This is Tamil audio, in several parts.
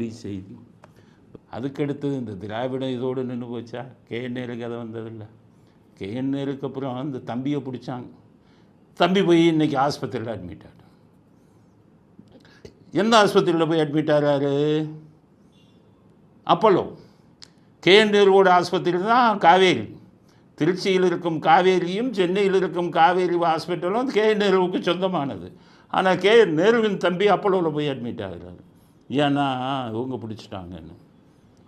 செய்தி. அதுக்கடுத்தது இந்த திராவிடம் இதோடு நின்று போச்சா? கேஎன்ஏருக்கு அதை வந்ததில்லை. கேஎன்ஏருக்கு அப்புறம் அந்த தம்பியை பிடிச்சாங்க. தம்பி போய் இன்னைக்கு ஆஸ்பத்திரியில் அட்மிட் ஆகிட்டான் எந்த ஆஸ்பத்திரியில் போய் அட்மிட் ஆகிறாரு அப்போலோ கேஎன்ஏரோட ஆஸ்பத்திரி தான் காவேரி. திருச்சியில் இருக்கும் காவேரியும் சென்னையில் இருக்கும் காவேரி ஹாஸ்பிட்டலும் கே நேருவுக்கு சொந்தமானது. ஆனால் கே நேருவின் தம்பி அப்போலோவில் போய் அட்மிட் ஆகிறாரு. ஏன்னா இவங்க பிடிச்சிட்டாங்கன்னு.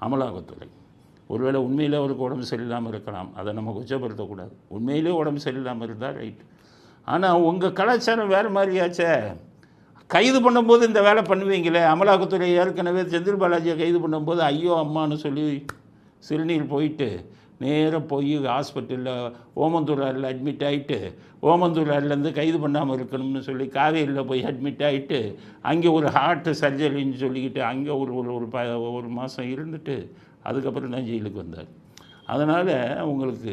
அமலாக்கத்துறை. ஒருவேளை உண்மையிலே அவருக்கு உடம்பு சரியில்லாமல் இருக்கலாம். அதை நம்ம கொச்சப்படுத்தக்கூடாது உண்மையிலே உடம்பு சரியில்லாமல் இருந்தால் ரைட் ஆனால் உங்கள் கலாச்சாரம் வேறு மாதிரியாச்சே கைது பண்ணும்போது இந்த வேலை பண்ணுவீங்களே. அமலாக்கத்துறை ஏற்கனவே செந்தில் பாலாஜியை கைது பண்ணும்போது ஐயோ அம்மான்னு சொல்லி சிறுநீர் போயிட்டு நேராக போய் ஹாஸ்பிட்டலில் ஓமந்தூராரில் அட்மிட் ஆகிட்டு ஓமந்தூரார்லேருந்து கைது பண்ணாமல் இருக்கணும்னு சொல்லி காவேரியில் போய் அட்மிட் ஆகிட்டு அங்கே ஒரு ஹார்ட் சர்ஜரின்னு சொல்லிக்கிட்டு அங்கே ஒரு ஒரு ஒரு ப ஒரு மாதம் இருந்துட்டு அதுக்கப்புறம் தான் ஜெயிலுக்கு வந்தார். அதனால் உங்களுக்கு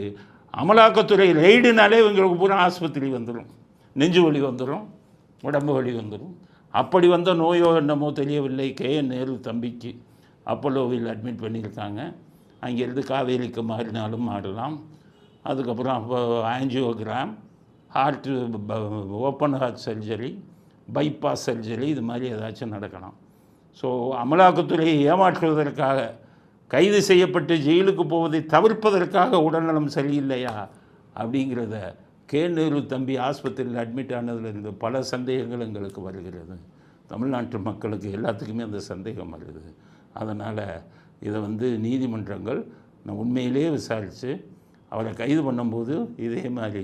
அமலாக்கத்துறை ரெய்டுனாலே இவங்களுக்கு பூரா ஆஸ்பத்திரி வந்துடும் நெஞ்சு வலி வந்துடும் உடம்பு வலி வந்துடும் அப்படி வந்த நோயோ என்னமோ தெரியவில்லை. கே என் நேரு தம்பிக்கு அப்போலோவில் அட்மிட் பண்ணியிருக்காங்க. அங்கேருந்து காவேரிக்கு மாறினாலும் மாறலாம். அதுக்கப்புறம் angiogram heart open heart surgery bypass surgery இது மாதிரி ஏதாச்சும் நடக்கலாம். ஸோ அமலாக்கத்துறையை ஏமாற்றுவதற்காக கைது செய்யப்பட்டு ஜெயிலுக்கு போவதை தவிர்ப்பதற்காக உடல்நலம் சரியில்லையா? அப்படிங்கிறத கே நேரு தம்பி ஆஸ்பத்திரியில் அட்மிட் ஆனதுலேருந்து பல சந்தேகங்கள் எங்களுக்கு வருகிறது. தமிழ்நாட்டு மக்களுக்கு எல்லாத்துக்குமே அந்த சந்தேகம் வருது. அதனால் இதை வந்து நீதிமன்றங்கள் நான் உண்மையிலே விசாரித்து அவரை கைது பண்ணும்போது இதே மாதிரி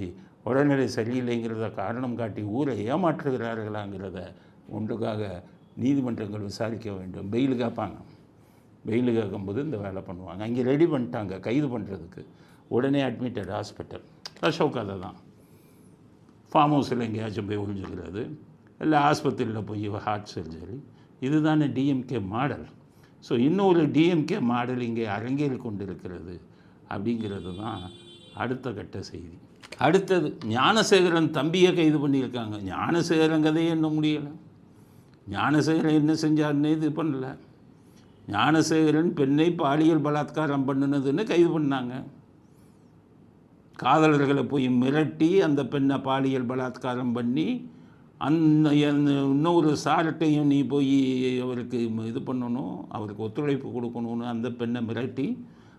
உடல்நிலை சரியில்லைங்கிறத காரணம் காட்டி ஊரை ஏமாற்றுகிறார்களாங்கிறத ஒன்றுக்காக நீதிமன்றங்கள் விசாரிக்க வேண்டும். பெயில் கேட்பாங்க. பெயில் கேட்கும்போது இந்த வேலை பண்ணுவாங்க. அங்கே ரெடி பண்ணிட்டாங்க கைது பண்ணுறதுக்கு உடனே அட்மிட்டட் ஹாஸ்பிட்டல். அசோக் கதை தான். ஃபார்ம் ஹவுஸில் எங்கேயாச்சும் போய் ஒழிஞ்சுக்கிறது இல்லை ஆஸ்பத்திரியில் போய் ஹார்ட் சர்ஜரி. இதுதானே டிஎம்கே மாடல். ஸோ இன்னொரு டிஎம்கே மாடல் இங்கே அரங்கேறி கொண்டிருக்கிறது அப்படிங்கிறது தான் அடுத்த கட்ட செய்தி. அடுத்தது ஞானசேகரன் தம்பியை கைது பண்ணியிருக்காங்க. ஞானசேகரன் கதையே என்ன முடியலை? ஞானசேகரன் என்ன செஞ்சார்னே இது பண்ணல. ஞானசேகரன் பெண்ணை பாலியல் பலாத்காரம் பண்ணுனதுன்னு கைது பண்ணாங்க. காதலர்களை போய் மிரட்டி அந்த பெண்ணை பாலியல் பலாத்காரம் பண்ணி அந்த இன்னொரு சார்ட்டையும் நீ போய் அவருக்கு இது பண்ணணும் அவருக்கு ஒத்துழைப்பு கொடுக்கணும்னு அந்த பெண்ணை மிரட்டி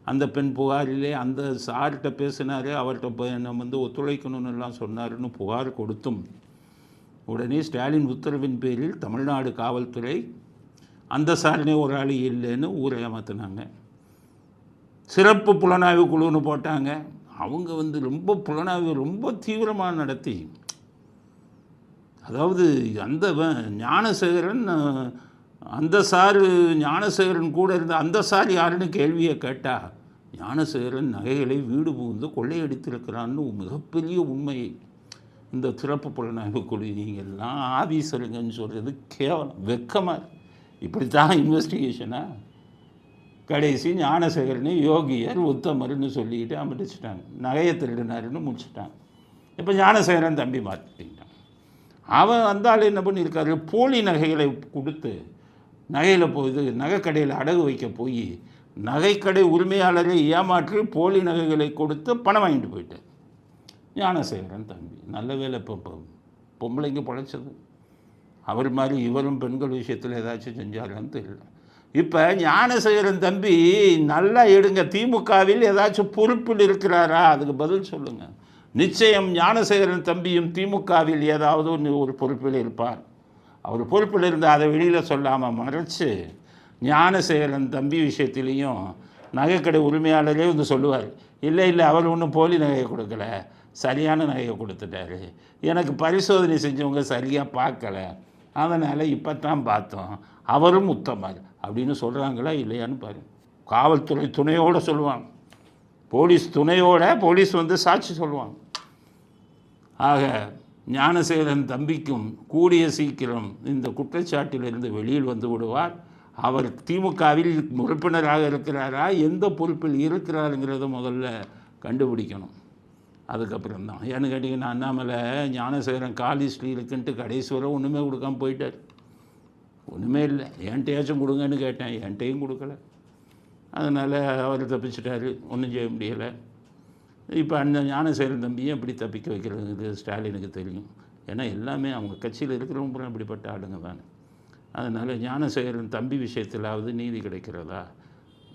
அந்த பெண் புகாரிலே அந்த சார்கிட்ட பேசினார் அவர்கிட்ட போய் வந்து ஒத்துழைக்கணும்னு எல்லாம் சொன்னார்னு புகார் கொடுத்தும். உடனே ஸ்டாலின் உத்தரவின் பேரில் தமிழ்நாடு காவல்துறை அந்த சாரணை ஒரு ஆள் இல்லைன்னு ஊரை ஏமாத்தினாங்க. சிறப்பு புலனாய்வு குழுன்னு போட்டாங்க. அவங்க வந்து ரொம்ப புலனாய்வு ரொம்ப தீவிரமாக நடத்தி அதாவது அந்த ஞானசேகரன் அந்த சாரு ஞானசேகரன் கூட இருந்த அந்த சார் யாருன்னு கேள்வியை கேட்டா ஞானசேகரன் நகைகளை வீடு புகுந்து கொள்ளையடித்திருக்கிறான்னு மிகப்பெரிய உண்மையை இந்த சிறப்பு புலனாய்வு குழு நீங்கள்லாம் ஆபீசருங்கன்னு சொல்கிறது கேவலம் வெக்கமாக இப்படித்தான் இன்வெஸ்டிகேஷனா கடைசி ஞானசேகரனை யோகியர் உத்தமர்னு சொல்லிக்கிட்டு அமர்ச்சிட்டாங்க நகையை திருடினாருன்னு முடிச்சிட்டாங்க. இப்போ ஞானசேகரன் தம்பி மாற்றிட்டீங்க அவன் வந்தால் என்ன பண்ணியிருக்காரு? போலி நகைகளை கொடுத்து நகையில் போகுது நகைக்கடையில் அடகு வைக்க போய் நகைக்கடை உரிமையாளரை ஏமாற்றி போலி நகைகளை கொடுத்து பணம் வாங்கிட்டு போயிட்டார் ஞானசேகரன் தம்பி நல்ல வேலை இப்போ இப்போ பொம்பளைங்க பழைச்சது. அவர் மாதிரி இவரும் பெண்கள் விஷயத்தில் ஏதாச்சும் செஞ்சாரான்னு தெரியல. இப்போ ஞானசேகரன் தம்பி நல்லா எடுங்க திமுகவில் ஏதாச்சும் பொறுப்பில் இருக்கிறாரா? அதுக்கு பதில் சொல்லுங்கள் நிச்சயம் ஞானசேகரன் தம்பியும் திமுகவில் ஏதாவது ஒன்று ஒரு பொறுப்பில் இருப்பார். அவர் பொறுப்பில் இருந்து அதை வெளியில் சொல்லாமல் மறைச்சு ஞானசேகரன் தம்பி விஷயத்திலையும் நகைக்கடை உரிமையாளரே வந்து சொல்லுவார். இல்லை இல்லை அவர் ஒன்றும் போலி நகையை கொடுக்கல. சரியான நகையை கொடுத்துட்டாரு. எனக்கு பரிசோதனை செஞ்சவங்க சரியாக பார்க்கல. அதனால் இப்போ தான் பார்த்தோம். அவரும் உத்தமர் அப்படின்னு சொல்கிறாங்களா இல்லையான்னு பாருங்கள் காவல்துறை துணையோடு சொல்லுவாங்க. போலீஸ் துணையோட போலீஸ் வந்து சாட்சி சொல்லுவாங்க. ஆக ஞானசேகரன் தம்பிக்கும் கூடிய சீக்கிரம் இந்த குற்றச்சாட்டிலிருந்து வெளியில் வந்து விடுவார். அவர் திமுகவில் உறுப்பினராக இருக்கிறாரா எந்த பொறுப்பில் இருக்கிறாருங்கிறத முதல்ல கண்டுபிடிக்கணும். அதுக்கப்புறம் தான். ஏன்னு கேட்டிங்கன்னா அண்ணாமலை ஞானசேகரன் காலிஸ்ட்ரி இருக்குன்ட்டு கடைசி வரை ஒன்றுமே கொடுக்காம போயிட்டார். ஒன்றுமே இல்லை. என்கிட்டயாச்சும் கொடுங்கன்னு கேட்டேன். என்கிட்டையும் கொடுக்கல. அதனால் அவர் தப்பிச்சிட்டாரு ஒன்றும் செய்ய முடியலை. இப்போ அந்த ஞானசேகரன் தம்பியும் எப்படி தப்பிக்க வைக்கிறது ஸ்டாலினுக்கு தெரியும். ஏன்னா எல்லாமே அவங்க கட்சியில் இருக்கிறவங்க இப்படிப்பட்ட ஆளுங்க தானே. அதனால் ஞானசேகரன் தம்பி விஷயத்திலாவது நீதி கிடைக்கிறதா?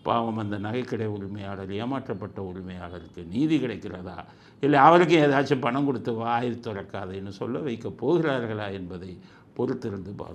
பாவம் அந்த நகைக்கடை உரிமையாளர் ஏமாற்றப்பட்ட உரிமையாளருக்கு நீதி கிடைக்கிறதா? இல்லை அவருக்கு ஏதாச்சும் பணம் கொடுத்து வாய் திறக்காதேன்னு சொல்ல வைக்க போகிறார்களா என்பதை பொறுத்திருந்து பார்ப்போம்